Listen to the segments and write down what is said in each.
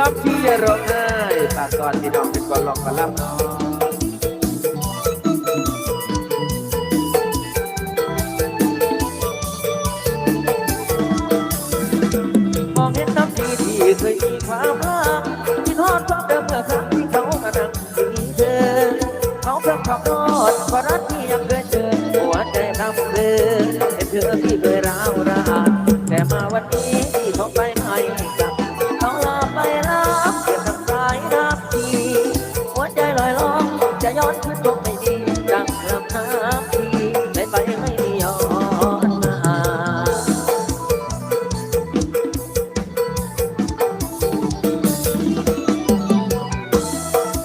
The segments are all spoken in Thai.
ลำที่ร้องไห้ปากก่อนที่น้องเป็นก่อนลองมาลำน้องมองเห็นน้ำดีที่เคยมีความรักที่ทอดความเดิมเมื่อครั้งที่เขามานั่งดีเธอเขาเพิ่งขับรถเพราะรัก จะย้อนขึ้นคงไม่ดีดังลำน้ำทีไม่ไปไม่ย้อนมา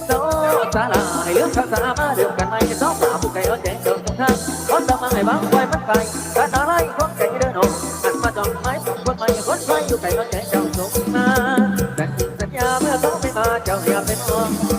โซสาลายเรื่องภาษามาเรื่อกันไหม่สองสาวผู้ไก่ร้อนแจงเดินตรงทางขอสมาให้บางไว้มันไปการอะไรของใจเดินออกหันมาจองไม้คนไม่คนไฟอยู่ไก่ร้อนแจงเจ้าส่งมาแต่สัญญาเมื่อเขาไม่มาเจ้าอย่าเป็นห่วง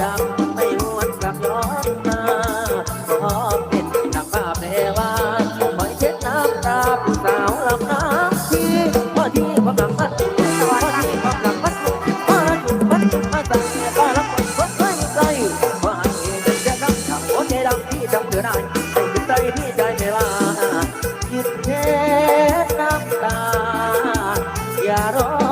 จำไม่หวนกลับย้อนมาขอเป็นดังภาพแนว่าคอยเช็ดน้ำตาผู้สาวลำน้ำทีพอที่ความหลังมันพอที่ความหลังมันมาจุดมันจุดาใส่ก็รับคนใกล้ใกล้ว่าให้เงินจะรักหัวใจดำที่จำเธอได้ให้จิตใจที่ใจไม่ว่าหยุดเช็ดน้ำตาอย่ารอ